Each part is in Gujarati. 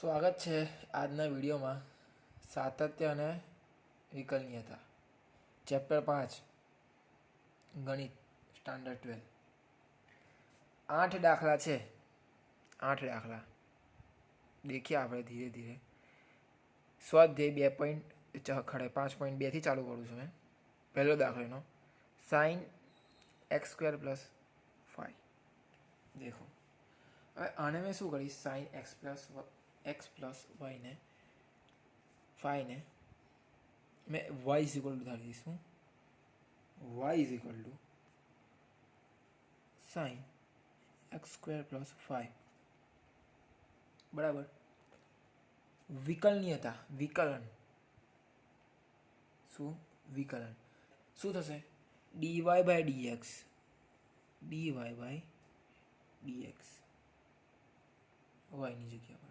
સ્વાગત છે આજના વિડીયોમાં સાતત્ય અને વિકલનીયતા. ચેપ્ટર પાંચ, ગણિત, સ્ટાન્ડર્ડ ટ્વેલ્વ. આઠ દાખલા છે. આઠ દાખલા. દેખીએ આપણે ધીરે ધીરે. સ્વાધ્યાય બે પોઈન્ટ ખડે પાંચ પોઈન્ટ બેથી ચાલુ કરું છું મેં. પહેલો દાખલો એનો. Sine x square plus five દેખો. હવે આને મેં શું કરીશ sine x plus x plus વાયને ફાઈને મેં વાય ઇઝ ઇક્વલ ટુ ધારી દઈશું y is equal to sine x square plus five બરાબર વિકલનીયતા વિકલન શું વિકલન શું થશે d y by d x d y by d x વાયની જગ્યા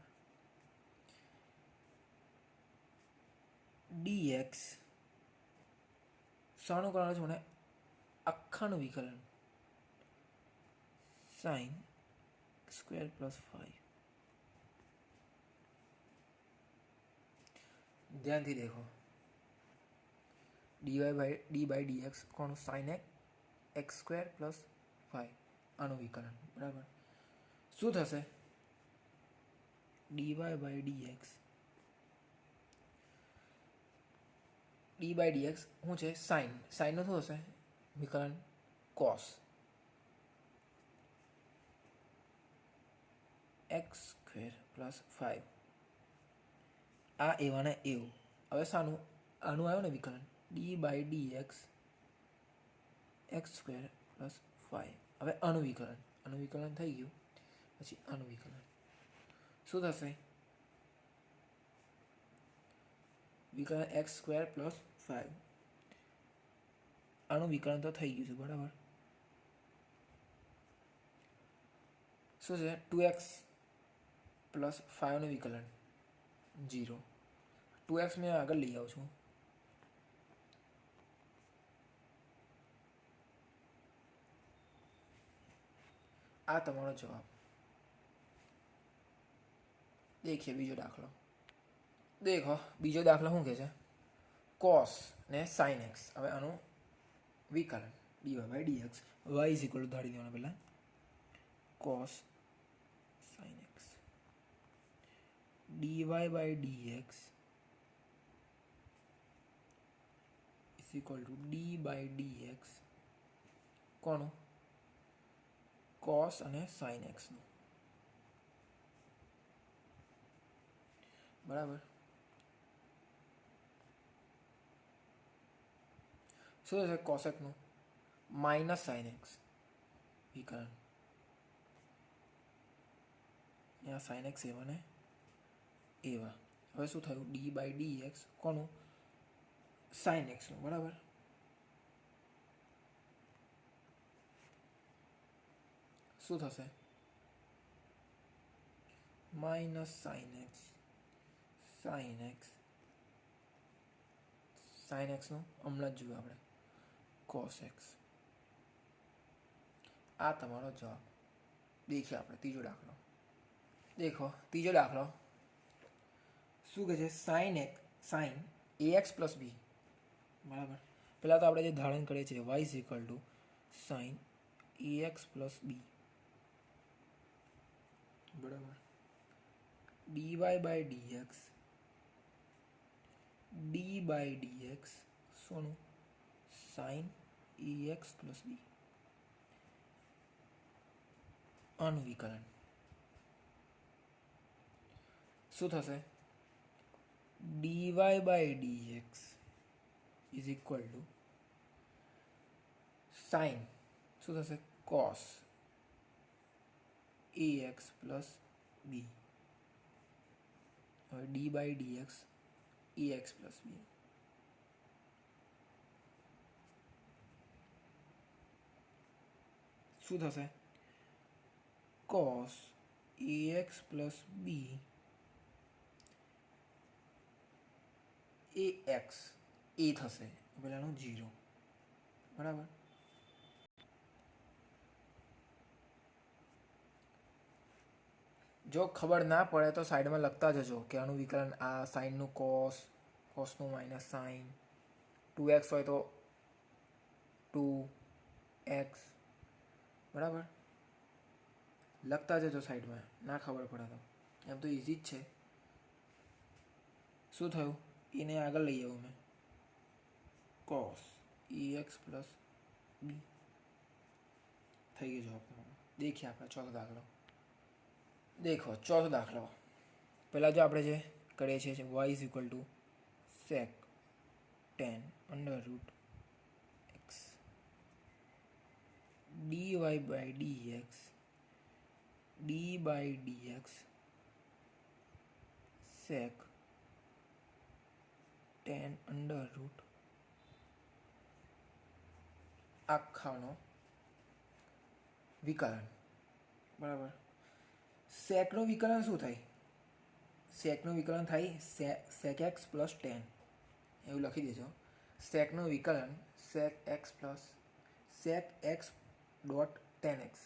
ડીએક્સ સાણું કરવાનું છે મને આખાનું વિકલન સાઇન સ્ક્વેર પ્લસ ફાઈવ ધ્યાનથી દેખો. D y by d by d x કોનું sine x x square plus five આનું વિકલન. બરાબર? શું થશે? D y by d x d by d x શું છે સાઇન સાઇનનો શું હશે? વિકલન cos x square plus five આ એવાને એવું. હવે શાનું આનું આવ્યું ને વિકલન? D by d x x square plus five હવે આનું વિકલન. આનું વિકલન થઈ ગયું. પછી આનું વિકલન. શું થશે? વિકલન એક્સ સ્ક્વેર પ્લસ ફાઈવ આનું વિકલન તો થઈ ગયું છે, બરાબર. શું છે? ટુ એક્સ પ્લસ ફાઈવનું વિકલન જીરો ટુ એક્સ મેં આગળ લઈ આવું છું. આ તમારો જવાબ. દેખીએ, બીજો દાખલો. દેખો, બીજો દાખલો શું કહે છે? કોસ ને સાઇન એક્સ હવે આનું વિકલન dy by dx y is equal ધારી દેવાનું પહેલાં. Cos sine X dy by dx is equal to d by dx કોનું? કોસ અને સાઇન એક્સનું બરાબર? શું થશે કોસેકનું માઇનસ સાઇન એક્સ વિકલન અહીંયા સાઇન એક્સ એવા ને એવા હવે શું થયું ડી બાય ડી એક્સ કોનું સાઇન એક્સનું બરાબર શું થશે minus sine x sine x sine એક્સનું હમણાં જ જોયું આપણે કોસ એક્સ આ તમારો જવાબ. દેખીએ આપણે, ત્રીજો દાખલો. દેખો, ત્રીજો દાખલો. શું કહે છે? સાઇન એક sine a x plus b બરાબર. પહેલાં તો આપણે જે ધારણ કરીએ છીએ y is equal to sine a x plus b બરાબર. D y by d x d by d x શોનું sine a x plus b આનું શું થશે? D y by d x is equal to sine શું થશે? Cos a x plus b હવે d by d x a x plus b શું થશે? Cos x plus b a x એ થશે. પેલાનું જીરો બરાબર? જો ખબર ના પડે તો સાઈડમાં લખતા જજો કે આનું વિકલન આ સાઈનનું કોસ, કોસનું માઇનસ સાઈન. ટુ એક્સ હોય તો ટુ એક્સ બરાબર? લખતા જજો સાઈડમાં ના ખબર પડે તો. એમ તો ઇઝી જ છે. શું થયું? એને આગળ લઈ આવું મેં. Cos E X plus B થઈ ગયો જવાબ તમારો. દેખીએ આપણે ચોથો દાખલો. દેખો ચોથો દાખલો. પહેલાં જો આપણે જે કરીએ છીએ y is equal to sec tan under root x d by d by d x sec tan under root આખાનો વિકલન. બરાબર. સેકનું વિકલન શું થાય? સેકનું વિકલન થાય સેક એક્સ પ્લસ ટેન એવું લખી દેજો. સેકનું વિકલન sec x plus sec x dot ten x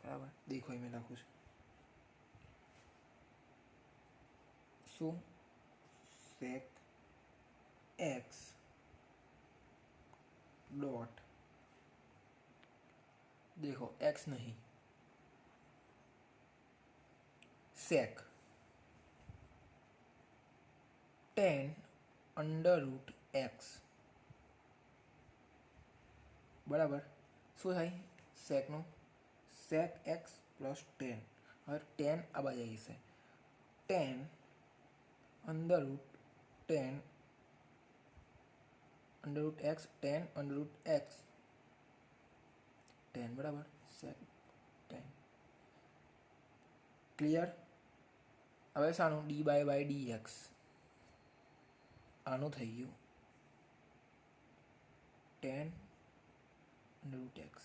બરાબર દેખો એ મેં લખું છું શું સેક એક્સ ડોટ देखो एक्स नहीं sec ten under root x બરાબર શું થાય? સેકનું સેક એક્સ પ્લસ ટેન હવે ટેન આ બાજુ આવી જશે. Tan under root tan under root x tan under root x tan બરાબર? સેક ટેન ક્લિયર હવે શાનું? D by by d x આનું થઈ ગયું. ટેન રૂટ એક્સ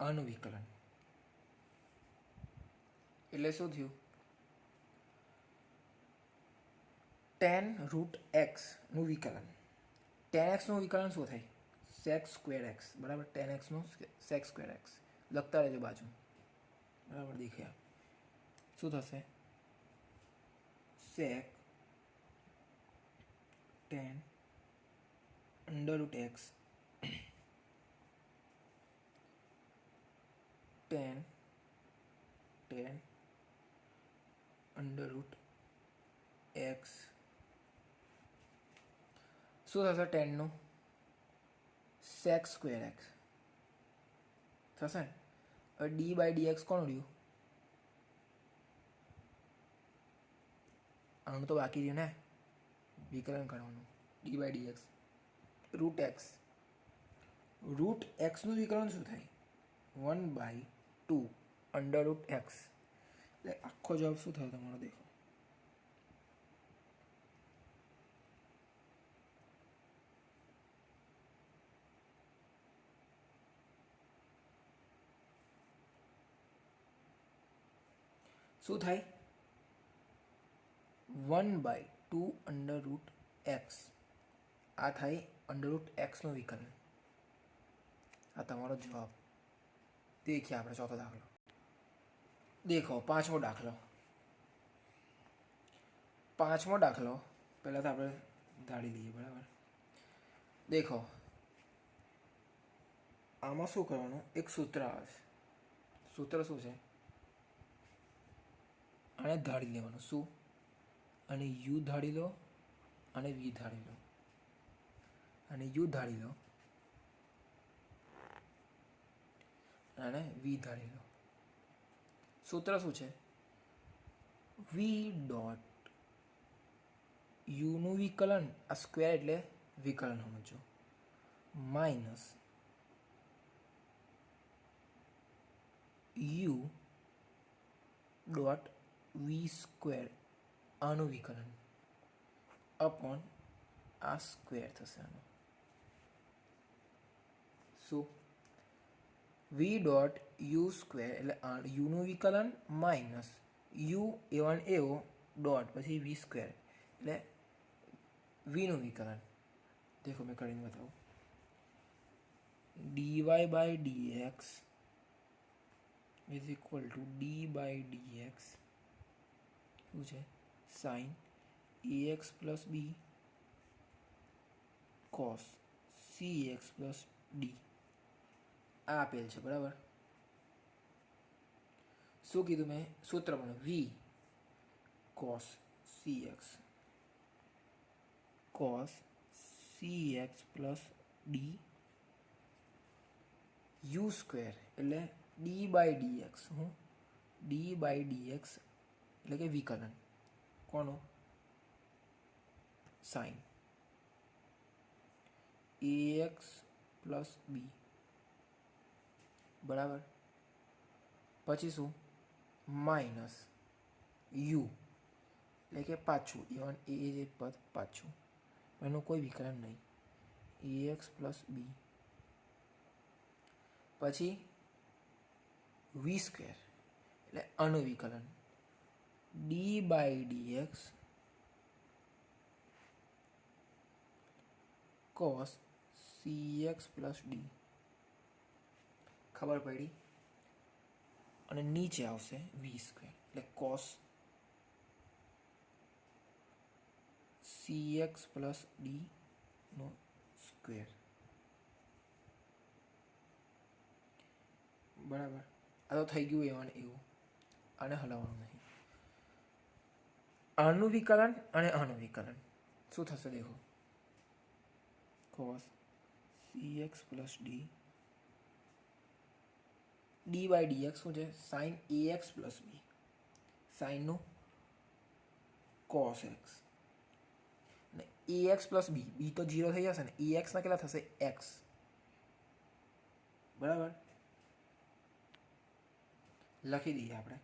આનું વિકલન એટલે શું થયું? ટેન રૂટ એક્સનું વિકલન. ટેન એક્સનું વિકલન શું થાય? સેક્સ સ્ક્વેર એક્સ બરાબર? ટેન એક્સનું સેક્સ સ્ક્વેર એક્સ લખતા રહેજો બાજુ. બરાબર? દેખ્યા શું થશે? Sec tan under root x tan tan under root x શું થશે ટેનનું? સેક્સ સ્ક્વેર એક્સ થશે ને? હવે ડી બાય ડી એક્સ કોણ રહ્યું આનું તો બાકી રહ્યું ને? વિકલન કરવાનું. D by d x root x root એક્સનું વિકલન શું થાય? One by two under root x એટલે આખો જવાબ શું થયો તમારો, દેખો. શું થાય? One by two under root x આ થાય અંડર રૂટ એક્સનું વિકલન. આ તમારો જવાબ. દેખીએ આપણે ચોથો દાખલો. દેખો, પાંચમો દાખલો. પાંચમો દાખલો, પહેલાં તો આપણે ધાડી લઈએ, બરાબર? દેખો, આમાં શું કરવાનું? એક સૂત્ર આવે છે. સૂત્ર શું છે? આને ધાડી લેવાનું. શું? અને યુ ધાડી લો, અને વી ધાડી લો. અને યુ ધાડી લો અને વી ધારી લો. સૂત્ર શું છે? વી ડોટ યુનું વિકલન, આ સ્ક્વેર એટલે વિકલન સમજો. Minus u dot v square, આનું વિકલન અપોન આ સ્ક્વેર થશે આનું. શું? વી ડોટ યુ સ્ક્વેર એટલે યુનું વિકલન માઇનસ યુ એ વન એઓ ડોટ પછી વી સ્ક્વેર એટલે વીનું વિકલન. દેખો મેં કરીને બતાવું. dy by dx is equal to d by d x શું છે? Sine x plus b cos c x plus d આ આપેલ છે, બરાબર? શું કીધું મેં? સૂત્ર પણ v cos c x cos c x plus d u square એટલે ડી બાય ડી એક્સ હું ડી બાય ડી એક્સ એટલે કે વિકલન. કોનું? Sine a x plus b બરાબર? પછી શું? Minus u. એટલે કે પાછું ઇવન એ જે પદ પાછું. એનું કોઈ વિકલન નહીં. એ એક્સ પ્લસ બી પછી વી સ્ક્વેર એટલે અનુવિકલન વિકલન d by d x cos c x plus d ખબર પડી અને નીચે આવશે વી સ્ક્વેર. એટલે cos c x plus d નો સ્ક્વેર. બરાબર. આ તો થઈ ગયું એવાનું એવું. આને હલાવવાનું નહીં. આનું વિકલન અને આનું વિકલન શું થશે દેખો? C x plus d d by d x શું છે? Sine a x plus b સાઇનનું cos x અને એ એક્સ પ્લસ બી બી તો જીરો થઈ જશે ને એ એક્સના કેટલા થશે? એક્સ બરાબર? લખી દઈએ આપણે.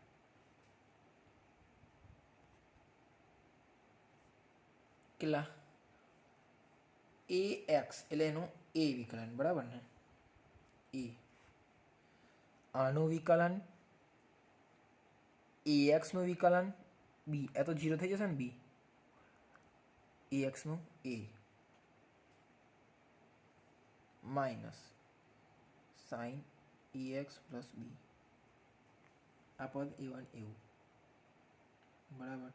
કેટલા? એ એક્સ એટલે એનું એ વિકલન, બરાબર ને? એ આનું વિકલન એ એક્સનું વિકલન બી એ તો જીરો થઈ જશે ને b a એક્સનું a minus sine a x plus b આ પદ એ વન એવું. બરાબર.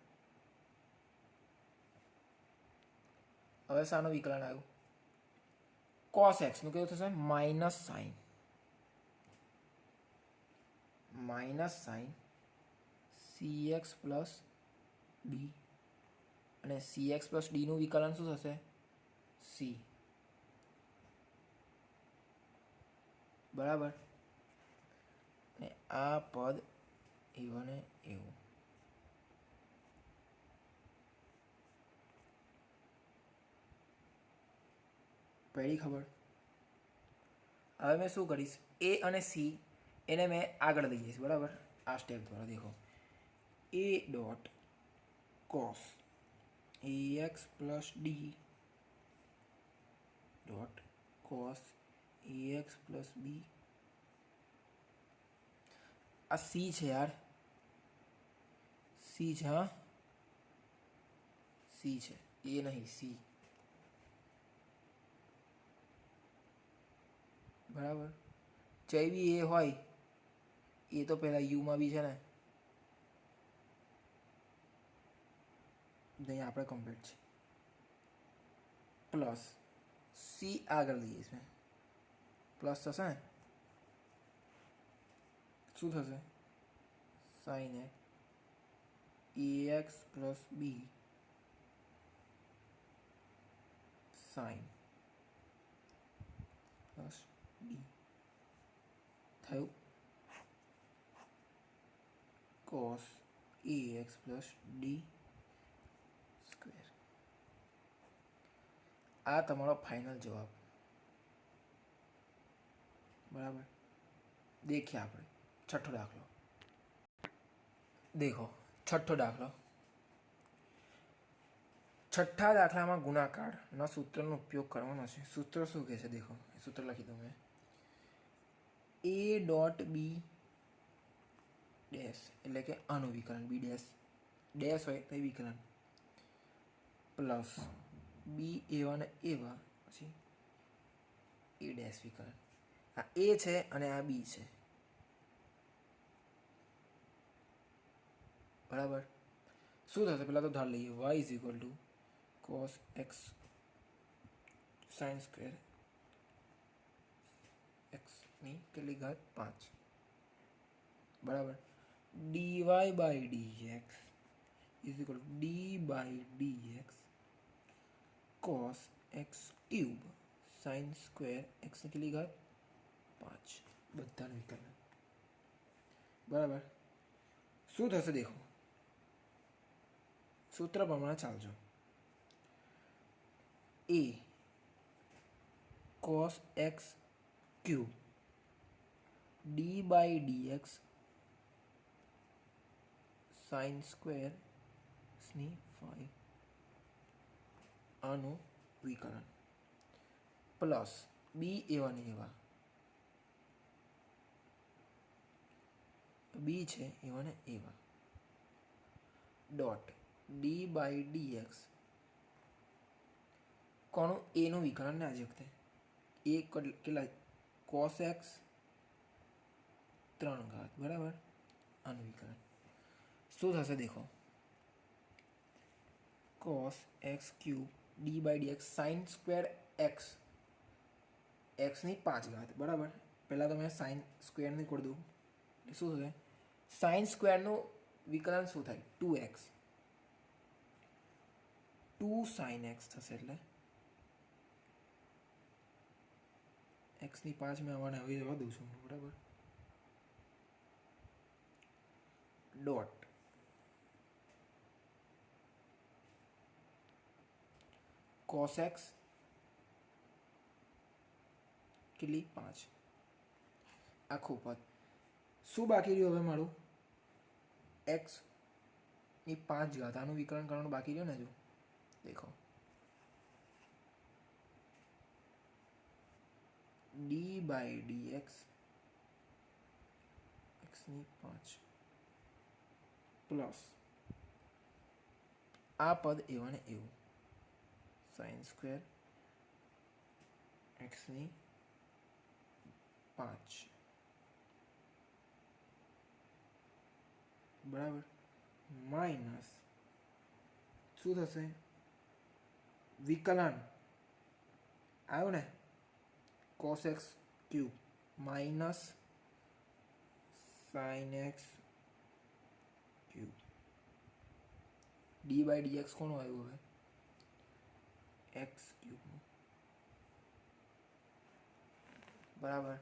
હવે શાનું વિકલન આવ્યું. કોસ એક્સનું કેવું થશે? Minus sine minus sine c x plus d. અને સી એક્સ પ્લસ ડીનું વિકલન શું થશે? સી. બરાબર? ને આ પદ એવું એવું પહેલી ખબર. હવે મેં શું કરીશ? એ અને સી એને મેં આગળ લઈ જઈશ, બરાબર? આ સ્ટેપ દ્વારા, દેખો. A dot cos a x plus d dot cos a x plus b આ સી છે યાર. સી છે, હા? સી છે. એ નહીં સી બરાબર? બી એ હોય એ તો પહેલાં યુમાં બી છે ને નહીં આપણે કમ્પ્લીટ છે પ્લસ સી આગળ લઈએ છે પ્લસ થશે ને શું થશે sine a a x plus b sine plus d થયું cos a x plus d square આ તમારો ફાઇનલ જવાબ. બરાબર? દેખીએ આપણે. છઠ્ઠો દાખલો. દેખો. છઠ્ઠો દાખલો. છઠ્ઠા દાખલામાં ગુણાકારના સૂત્રનો ઉપયોગ કરવાનો છે. સૂત્ર શું કહે છે? દેખો. સૂત્ર લખી દઉં મેં. એ ડોટ બી ડેશ એટલે કે આનું વિકલન. બી ડેશ. ડેશ હોય તો વિકલન. પ્લસ બી એવા ને એવા પછી એ ડેશ વિકલન. આ એ છે અને આ બી છે. બરાબર? શું થશે? પહેલાં તો ધાર લઈએ. Y is equal to cos x sine square એક્સની કેટલી ઘાત? પાંચ. બરાબર? D y by d x is equal d by d x cos x cube sine square એક્સની કેટલી ઘાત પાંચ બધાનું વિકલન બરાબર શું થશે દેખો સૂત્ર પ્રમાણે ચાલજો એ cos x cube d by d x sine square સ્ની ફાઈ આનું વિકલન પ્લસ બી એવા ને એવા બી છે એવા ને એવા dot d by d x કોનું એનું વિકલન ને આજે વખતે? એ કેટલા? કોસ એક્સ ત્રણ ઘાત, બરાબર? શું થશે દેખો? Cos x cube d by d x sine square x એક્સની પાંચ ઘાત, બરાબર? પહેલાં તો મેં સાઇન સ્ક્વેરની કરી દઉં. એટલે શું થશે? સાઇન સ્ક્વેરનું વિકલન શું થાય? Two x two sine x થશે એટલે. એક્સની પાંચ મેં આવવાને આવી જવા દઉં છું, બરાબર? ડોટ કોસ એક્સ કેટલી? પાંચ. આખું પદ. શું બાકી રહ્યું હવે મારું? એક્સની પાંચ ગાથાનું વિકરણ કરવાનું બાકી રહ્યું ને જો દેખો. ડી બાય ડી એક્સ એક્સની પાંચ. પ્લસ આ પદ એવા ને એવું સાઇન સ્ક્વેર એક્સની પાંચ. બરાબર? માઇનસ શું થશે? વિકલન. આવ્યું ને? Cos x cube. Minus sine x cube. D by d x કોણ આવ્યું હવે? એક્સ ક્યુબનું બરાબર.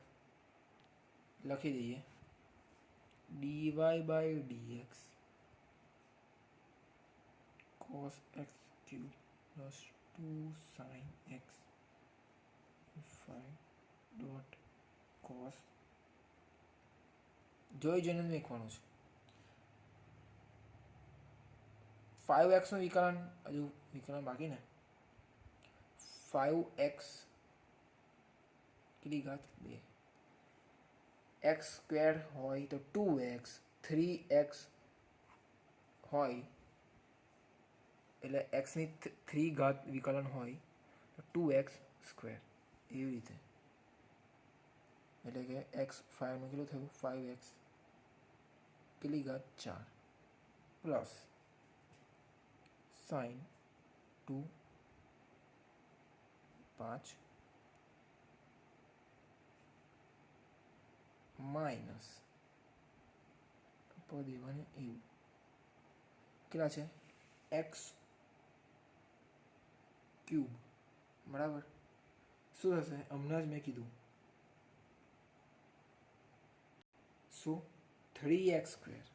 લખી દઈએ. dy by dx cos x cube plus 2 sin x 5 dot cos જોઈ જોઈને લખવાનું છે. ફાઇવ એક્સનું વિકલન હજુ વિકલન બાકી ને? ફાઇવ એક્સ કેટલી ઘાત બે? એક્સ સ્ક્વેર હોય તો ટુ એક્સ થ્રી એક્સ હોય એટલે એક્સની થ્રી ઘાત વિકલન હોય તો ટુ એક્સ સ્ક્વેર એવી રીતે. એટલે કે એક્સ ફાઇવનું કેટલું થયું? ફાઇવ એક્સ કેટલી ઘાત? ચાર. પ્લસ સાઇન ટુ પાંચ માઇનસ પદ એવાને એવું કેટલા છે એક્સ ક્યુબ બરાબર શું થશે હમણાં જ મેં કીધું શું થ્રી એક્સ સ્ક્વેર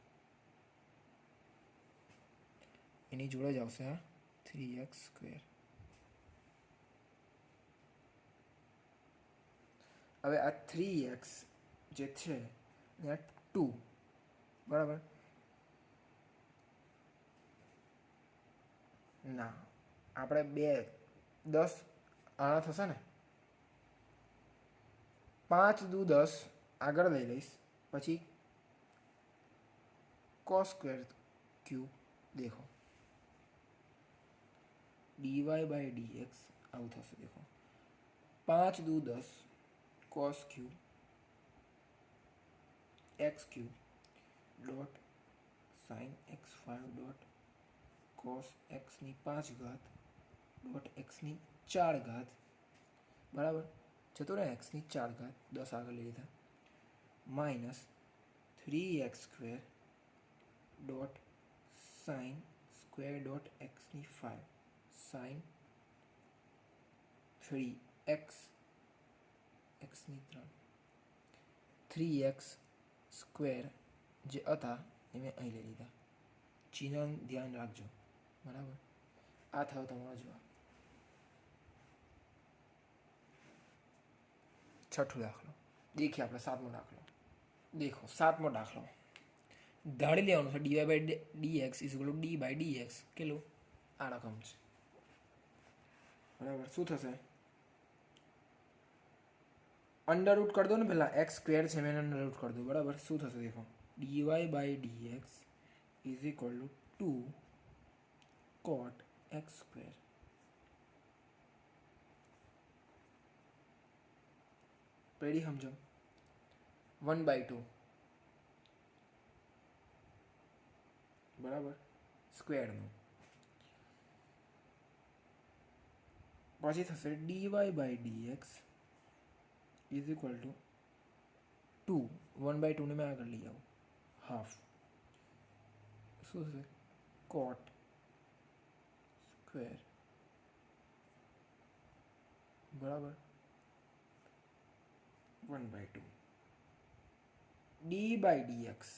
એની જોડે જ આવશે હા થ્રી એક્સ સ્ક્વેર હવે આ થ્રી એક્સ જે છે એ ટુ બરાબર? ના, આપણે બે, દસ, આના થશે ને? પાંચ દુ દસ, આગળ લઈ લઈશ. પછી કોસ સ્ક્વેર ક્યુબ દેખો. D y by d x આવું થશે, દેખો. પાંચ દુ દસ cos cube x cube dot sine x five dot cos એક્સની પાંચ ઘાત ડોટ એક્સની ચાર ઘાત, બરાબર? જતો રહે એક્સની ચાર ઘાત, દસ આગળ લઈ લીધા. Minus three x square dot sine square dot એક્સની five sine three x એક્સની ત્રણ થ્રી એક્સ સ્ક્વેર જે હતા એ મેં અહીં લઈ લીધા. ચિહ્ન ધ્યાન રાખજો. બરાબર? આ થયો તમારો જવાબ. છઠ્ઠો દાખલો. દેખીએ આપણે સાતમો દાખલો. દેખો, સાતમો દાખલો. ધાડી લેવાનું છે d y by d x is two d by d x કેટલું? આ રકમ છે. બરાબર? શું થશે? અંડર રૂટ કરી દો ને પહેલાં એક્સ સ્ક્વેર છે, મેં અંડર રૂટ કરી દો બરાબર? શું થશે દેખો? D y by d x is equal to two cot x square પેઢી સમજો વન બાય ટુ બરાબર? સ્ક્વેરનું પછી થશે d y by d x is equal to two one by ટુને મેં આગળ લઈ આવું હાફ શું થશે કોટ સ્ક્વેર બરાબર one by two d by d x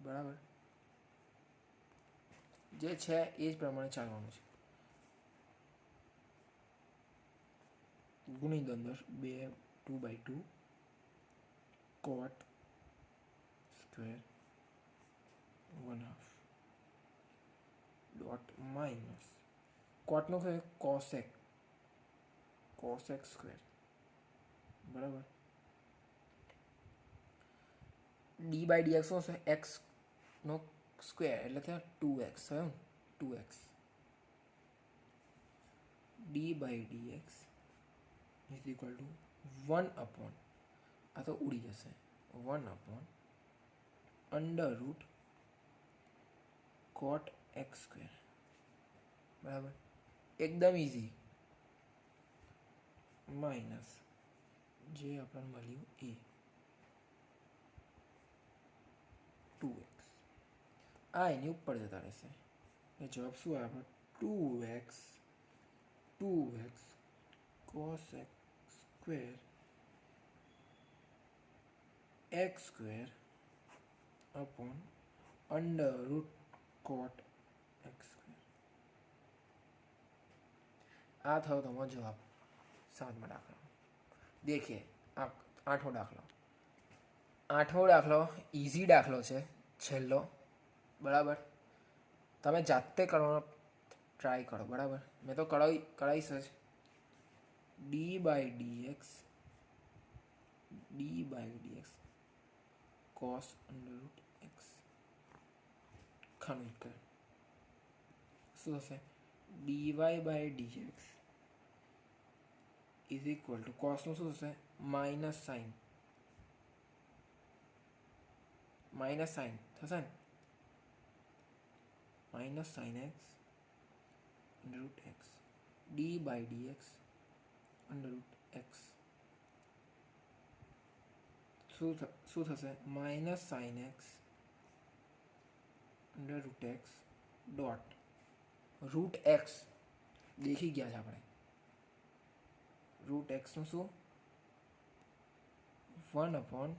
બરાબર જે છે એ જ પ્રમાણે ચાલવાનું છે. ગુણી દો બે two by two cot square one half dot minus કોટનો છે કોસેક કોસેક સ્ક્વેર. બરાબર? ડી બાય ડી એક્સ શું છે એક્સ નો સ્ક્વેર એટલે ત્યાં ટુ એક્સ થયું two x d by d x is equal to one upon આ તો ઉડી જશે. One upon under root cot x square બરાબર? એકદમ ઇઝી માઇનસ જે આપણને મળ્યું એ ટુ એક્સ આ એની ઉપર જતા રહેશે. એ જવાબ શું આવે? Two x two x cos x square x square upon under root cot x square આ થયો તમારો જવાબ સાતમા દાખલો. દેખીએ, આ આઠમો દાખલો. આઠમો દાખલો ઇઝી દાખલો છે, છેલ્લો. બરાબર. તમે જાતે કરવાનો ટ્રાય કરો, બરાબર. મેં તો કરાવી કરાવીશ જ. D by d x d by d x cos under root x ખાનું કર. શું થશે? D y by d x is equal to કોસનું શું થશે? માઇનસ સાઇન માઇનસ સાઇન થશે ને? Minus sine x under root x d by d x under root x શું થ શું થશે minus sine x under root x dot root x દેખી ગયા છે આપણે રૂટ એક્સનું શું one upon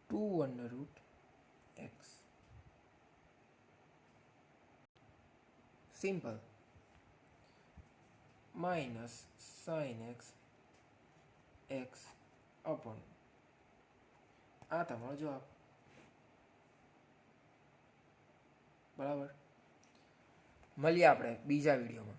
two under root x simple minus sine x x upon આ તમારો જવાબ બરાબર? મળીએ આપણે બીજા વિડીયોમાં.